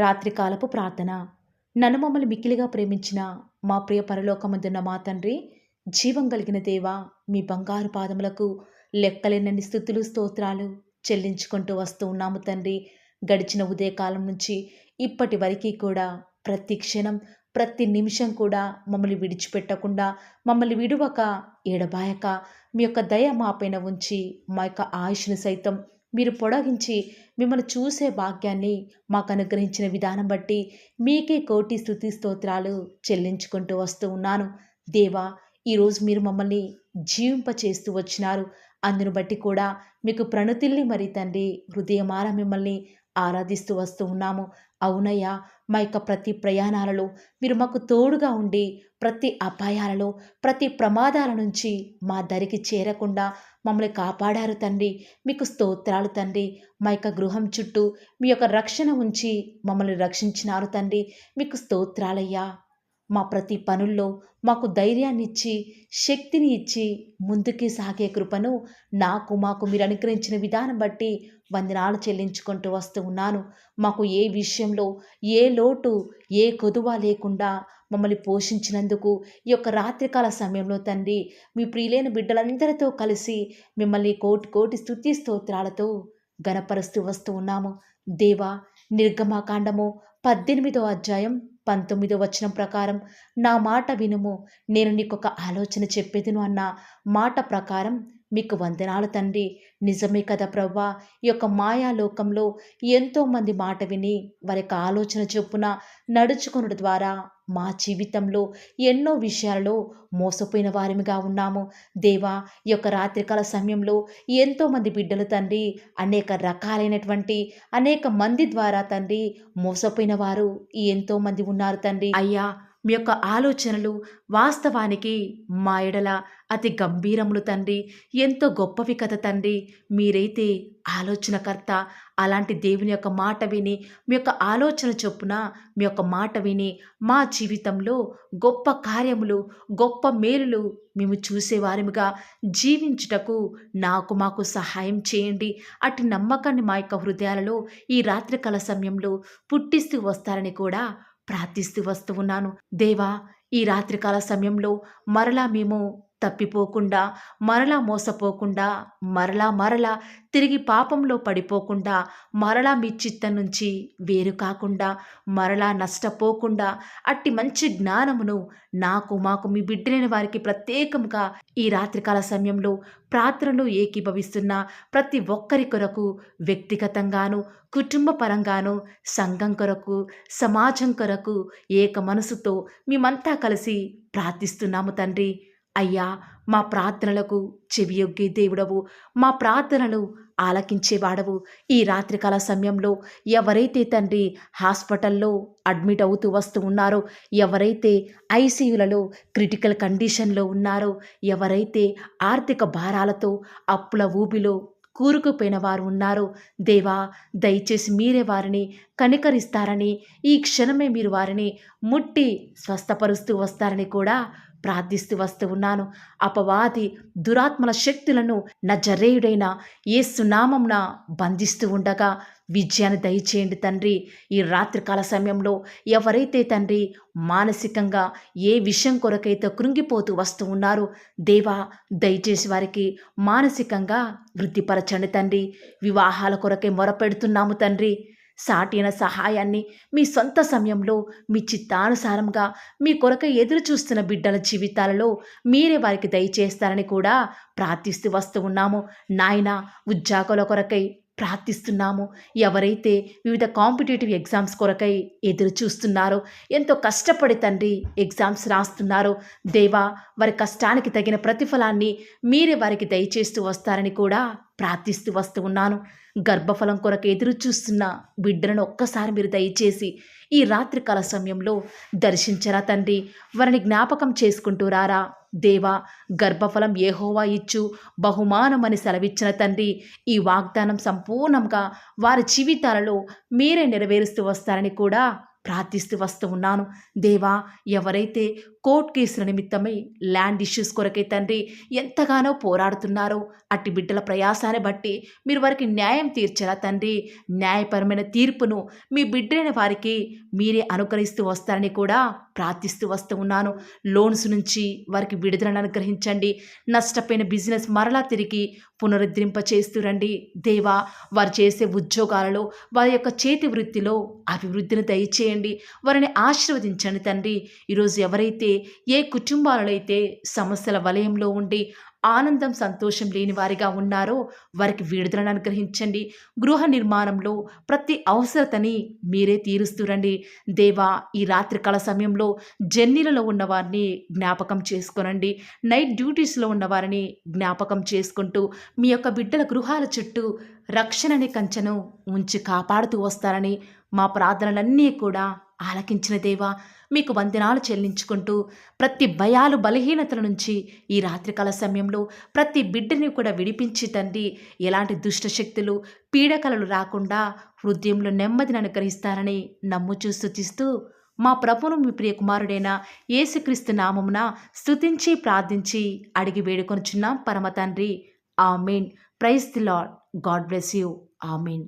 రాత్రికాలపు ప్రార్థన. నన్ను మమ్మల్ని మిక్కిలిగా ప్రేమించిన మా ప్రియ పరలోకమందున్న మా తండ్రి జీవం కలిగిన దేవా మీ బంగారు పాదములకు లెక్కలేనన్ని స్థుతులు స్తోత్రాలు చెల్లించుకుంటూ వస్తూ ఉన్నాము తండ్రి. గడిచిన ఉదయకాలం నుంచి ఇప్పటి వరకు కూడా ప్రతి క్షణం ప్రతి నిమిషం కూడా మమ్మల్ని విడిచిపెట్టకుండా మమ్మల్ని విడువక ఎడబాయక మీ యొక్క దయ మాపైన ఉంచి మా యొక్క ఆయుష్ను సైతం మీరు పొడగించి మిమ్మల్ని చూసే భాగ్యాన్ని మాకు అనుగ్రహించిన విధానం బట్టి మీకే కోటి స్థుతి స్తోత్రాలు చెల్లించుకుంటూ వస్తూ ఉన్నాను. దేవా ఈరోజు మీరు మమ్మల్ని జీవింప చేస్తూ వచ్చినారు. అందును బట్టి కూడా మీకు ప్రణుతిల్లి మరి తండ్రి హృదయమార మిమ్మల్ని ఆరాధిస్తూ వస్తూ ఉన్నాము. అవునయ్యా మా యొక్క ప్రతి ప్రయాణాలలో మీరు మాకు తోడుగా ఉండి ప్రతి అపాయాలలో ప్రతి ప్రమాదాల నుంచి మా దరికి చేరకుండా మమ్మల్ని కాపాడారు తండ్రి. మీకు స్తోత్రాలు తండ్రి. మా యొక్క గృహం చుట్టూ మీ యొక్క రక్షణ ఉంచి మమ్మల్ని రక్షించినారు తండ్రి. మీకు స్తోత్రాలయ్యా. మా ప్రతి పనుల్లో మాకు ధైర్యాన్ని ఇచ్చి శక్తిని ఇచ్చి ముందుకి సాగే కృపను నాకు మాకు మీరు అనుగ్రహించిన విధానం బట్టి వందనాలు చెల్లించుకుంటూ వస్తూ ఉన్నాను. మాకు ఏ విషయంలో ఏ లోటు ఏ కొదువ లేకుండా మమ్మల్ని పోషించినందుకు ఈ యొక్క రాత్రికాల సమయంలో తండ్రి మీ ప్రియులైన బిడ్డలందరితో కలిసి మిమ్మల్ని కోటి కోటి స్థుతి స్తోత్రాలతో గనపరుస్తూ వస్తూ ఉన్నాము. దేవా నిర్గమాకాండము పద్దెనిమిదో అధ్యాయం పంతొమ్మిదో వచనం ప్రకారం నా మాట వినుము నేను నీకొక ఆలోచన చెప్పేదిను అన్న మాట ప్రకారం మీకు వందనాలు తండ్రి. నిజమే కదా ప్రవ్వా? ఈ యొక్క మాయాలోకంలో ఎంతోమంది మాట విని వారి యొక్క ఆలోచన చొప్పున నడుచుకునడం ద్వారా మా జీవితంలో ఎన్నో విషయాలలో మోసపోయిన వారిగా ఉన్నాము. దేవా ఈ యొక్క రాత్రికాల సమయంలో ఎంతోమంది బిడ్డలు తండ్రి అనేక రకాలైనటువంటి అనేక మంది ద్వారా తండ్రి మోసపోయిన వారు ఎంతోమంది ఉన్నారు తండ్రి. అయ్యా మీ యొక్క ఆలోచనలు వాస్తవానికి మా ఎడల అతి గంభీరములు తండ్రి. ఎంతో గొప్పవి కదా తండ్రి. మీరైతే ఆలోచనకర్త. అలాంటి దేవుని యొక్క మాట విని మీ యొక్క ఆలోచన చొప్పున మీ యొక్క మాట విని మా జీవితంలో గొప్ప కార్యములు గొప్ప మేలులు మేము చూసేవారముగా. జీవించుటకు నాకు మాకు సహాయం చేయండి. అటు నమ్మకాన్ని మా యొక్క హృదయాలలో ఈ రాత్రికాల సమయంలో పుట్టిస్తూ వస్తారని కూడా ప్రార్థిస్తూ వస్తూ ఉన్నాను. దేవా ఈ రాత్రికాల సమయంలో మరలా మేము తప్పిపోకుండా మరలా మోసపోకుండా మరలా మరలా తిరిగి పాపంలో పడిపోకుండా మరలా మీ చిత్తం నుంచి వేరు కాకుండా మరలా నష్టపోకుండా అట్టి మంచి జ్ఞానమును నాకు మాకు మీ బిడ్డలైన వారికి ప్రత్యేకంగా ఈ రాత్రికాల సమయంలో ప్రార్థనలు ఏకీభవిస్తున్న ప్రతి ఒక్కరి కొరకు వ్యక్తిగతంగాను కుటుంబ పరంగాను సంఘం కొరకు సమాజం కొరకు ఏక మనసుతో మేమంతా కలిసి ప్రార్థిస్తున్నాము తండ్రి. అయ్యా మా ప్రార్థనలకు చెవియొగ్గే దేవుడవు మా ప్రార్థనలు ఆలకించేవాడవు. ఈ రాత్రికాల సమయంలో ఎవరైతే తండ్రి హాస్పిటల్లో అడ్మిట్ అవుతూ వస్తూ ఉన్నారో ఎవరైతే ఐసీయూలలో క్రిటికల్ కండిషన్లో ఉన్నారో ఎవరైతే ఆర్థిక భారాలతో అప్పుల ఊబిలో కూరుకుపోయిన వారు ఉన్నారు దేవా దయచేసి మీరే వారిని కనికరిస్తారని ఈ క్షణమే మీరు వారిని ముట్టి స్వస్థపరుస్తూ వస్తారని కూడా ప్రార్థిస్తూ వస్తూ ఉన్నాను. అపవాది దురాత్మల శక్తులను నజరేయుడైన ఏసునామంన బంధిస్తూ ఉండగా విజయాన్ని దయచేయండి తండ్రి. ఈ రాత్రికాల సమయంలో ఎవరైతే తండ్రి మానసికంగా ఏ విషయం కొరకైతే కృంగిపోతూ వస్తూ ఉన్నారో దేవా దయచేసి వారికి మానసికంగా వృద్ధిపరచండి తండ్రి. వివాహాల కొరకే మొరపెడుతున్నాము తండ్రి. సాటిన సహాయాన్ని మీ సొంత సమయంలో మీ చిత్తానుసారంగా మీ కొరక ఎదురు చూస్తున్న బిడ్డల జీవితాలలో మీరే వారికి దయచేస్తారని కూడా ప్రార్థిస్తూ వస్తూ ఉన్నాము. నాయన ఉద్యోగుల కొరకై ప్రార్థిస్తున్నాము. ఎవరైతే వివిధ కాంపిటేటివ్ ఎగ్జామ్స్ కొరకై ఎదురు చూస్తున్నారో ఎంతో కష్టపడి తండ్రి ఎగ్జామ్స్ రాస్తున్నారో దేవా వారి కష్టానికి తగిన ప్రతిఫలాన్ని మీరే వారికి దయచేస్తూ వస్తారని కూడా ప్రార్థిస్తూ వస్తూ ఉన్నాను. గర్భఫలం కొరకు ఎదురు చూస్తున్న బిడ్డలను ఒక్కసారి మీరు దయచేసి ఈ రాత్రికాల సమయంలో దర్శించరా తండ్రి. వారిని జ్ఞాపకం చేసుకుంటూ రారా. దేవా గర్భఫలం ఏహోవా ఇచ్చు బహుమానమని సెలవిచ్చిన తండ్రి. ఈ వాగ్దానం సంపూర్ణంగా వారి జీవితాలలో మీరే నెరవేరుస్తూ వస్తారని కూడా ప్రార్థిస్తూ వస్తూ ఉన్నాను. దేవా ఎవరైతే కోర్టు కేసుల నిమిత్తమై ల్యాండ్ ఇష్యూస్ కొరకే తండ్రి ఎంతగానో పోరాడుతున్నారో అట్టి బిడ్డల ప్రయాసాన్ని బట్టి మీరు వారికి న్యాయం తీర్చరా తండ్రి? న్యాయపరమైన తీర్పును మీ బిడ్డైన వారికి మీరే అనుకరిస్తూ వస్తారని కూడా ప్రార్థిస్తూ వస్తూ ఉన్నాను. లోన్స్ నుంచి వారికి విడుదలను అనుగ్రహించండి. నష్టపోయిన బిజినెస్ మరలా తిరిగి పునరుద్ధరింప చేస్తూ రండి. దేవా వారు చేసే ఉద్యోగాలలో వారి యొక్క చేతి వృత్తిలో అభివృద్ధిని దయచేయండి. వారిని ఆశీర్వదించండి తండ్రి. ఈరోజు ఎవరైతే ఏ కుటుంబాలలో అయితే సమస్యల వలయంలో ఉండి ఆనందం సంతోషం లేని వారిగా ఉన్నారో వారికి విడుదలను అనుగ్రహించండి. గృహ నిర్మాణంలో ప్రతి అవసరతని మీరే తీరుస్తురండి దేవా ఈ రాత్రికాల సమయంలో జర్నీలలో ఉన్నవారిని జ్ఞాపకం చేసుకోనండి. నైట్ డ్యూటీస్లో ఉన్నవారిని జ్ఞాపకం చేసుకుంటూ మీ యొక్క బిడ్డల గృహాల చుట్టూ రక్షణని కంచెను ఉంచి కాపాడుతూ వస్తారని మా ప్రార్థనలన్నీ కూడా ఆలకించిన దేవా మీకు వందనాలు చెల్లించుకుంటూ ప్రతి భయాలు బలహీనతల నుంచి ఈ రాత్రికాల సమయంలో ప్రతి బిడ్డని కూడా విడిపించి తండ్రి ఎలాంటి దుష్ట శక్తులు పీడకలలు రాకుండా హృదయంలో నెమ్మదిని అనుగ్రహిస్తారని నమ్ముచూ స్థుతిస్తూ మా ప్రభును మీ ప్రియ కుమారుడైన యేసుక్రీస్తు నామమున స్తుతించి ప్రార్థించి అడిగి వేడుకొనుచున్నాం. పరమ తండ్రి amen. Praise the Lord God bless you. Amen.